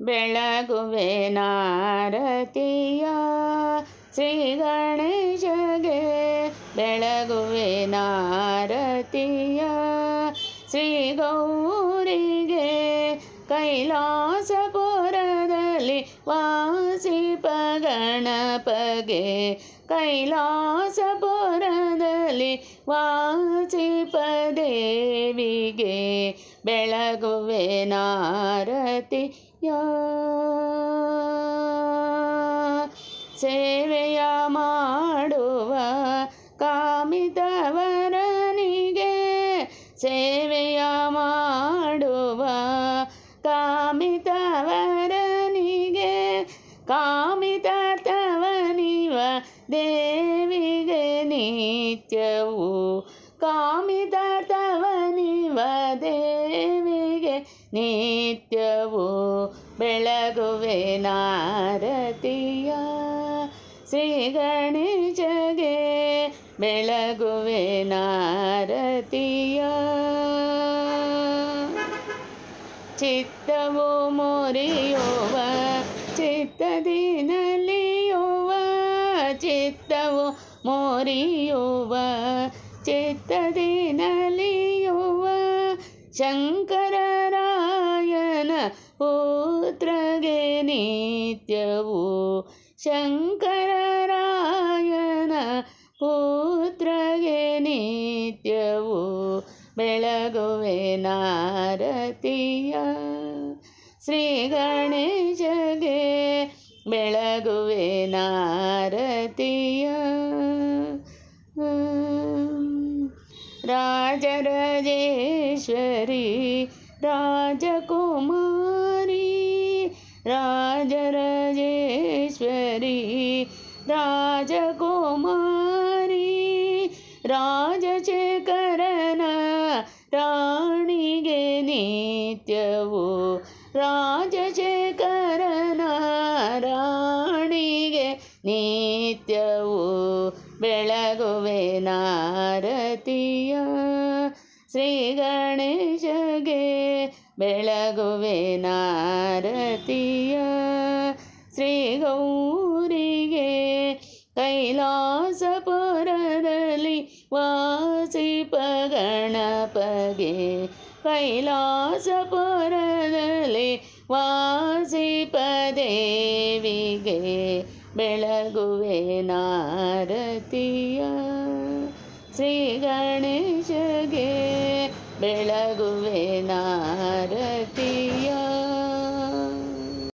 ಬೆಳಗುವೆ ನಾರತಿಯ ಶ್ರೀ ಗಣೇಶಗೆ ಬೆಳಗುವೆ ನಾರತಿಯ ಶ್ರೀ ಗೌರಿಗೆ ಕೈಲಾಸಪುರದಲ್ಲಿ ವಾಸಿ ಪಗಣಪಗೆ ಕೈಲಾಸಪುರದಲ್ಲಿ ವಾಸಿಪ ದೇವಿಗೆ ಬೆಳಗುವೆ ನಾರತಿಯ ಸೇವೆಯ ಮಾಡುವ ಕಾಮಿತವರನಿಗೆ ಸೇವೆಯ ಮಾಡುವ ಕಾಮಿತವರನಿಗೆ ಕಾಮಿತ ತವನಿವ ದೇವಿಗೆ ನಿತ್ಯವು ಕಾಮಿತ ತವನಿವ ದೇವಿಗೆ ನಿತ್ಯವು ಬೆಳಗುವೆ ನಾರತಿಯ. ಶ್ರೀ ಗಣೇಶಗೆ ಬೆಳಗುವೆ ನಾರತಿಯ. ಚಿತ್ತವು ಮುರಿಯುವ ಚಿತ್ತದಿನಲ್ಲಿ ಚಿತ್ತವು ಮುರಿಯುವ ಚಿತ್ತದಿ ನಲಿಯುವ ಶಂಕರರಾಯನ ಪುತ್ರಗೆ ನಿತ್ಯವು ಶಂಕರರಾಯನ ಪುತ್ರಗೆ ನಿತ್ಯವು ಬೆಳಗುವೆ ನಾರತಿಯ ಶ್ರೀ ಗಣೇಶಗೆ ಬೆಳಗುವೆ ನಾರತಿಯ ರಾಜರಾಜೇಶ್ವರಿ ರಾಜಕುಮಾರಿ ರಾಜರಾಜೇಶ್ವರಿ ರಾಜಕುಮಾರಿ ರಾಜಶೇಖರನ ರಾಣಿಗೆ ನಿತ್ಯವು ರಾಜಶೇಖರನ ಬೆಳಗುವೆ ನಾರತಿಯ ಶ್ರೀ ಗಣೇಶಗೆ ಬೆಳಗುವೆ ನಾರತಿಯ ಶ್ರೀ ಗೌರಿಗೆ ಕೈಲಾಸಪುರದಲ್ಲಿ ವಾಸಿಪ ಗಣಪಗೆ ಕೈಲಾಸಪುರದಲ್ಲಿ ವಾಸಿಪ ದೇವಿಗೆ ಬೆಳಗುವೆ ಭಾರತೀಯ ಶ್ರೀ ಗಣೇಶಗೆ ಬೆಳಗುವೆ ನಾ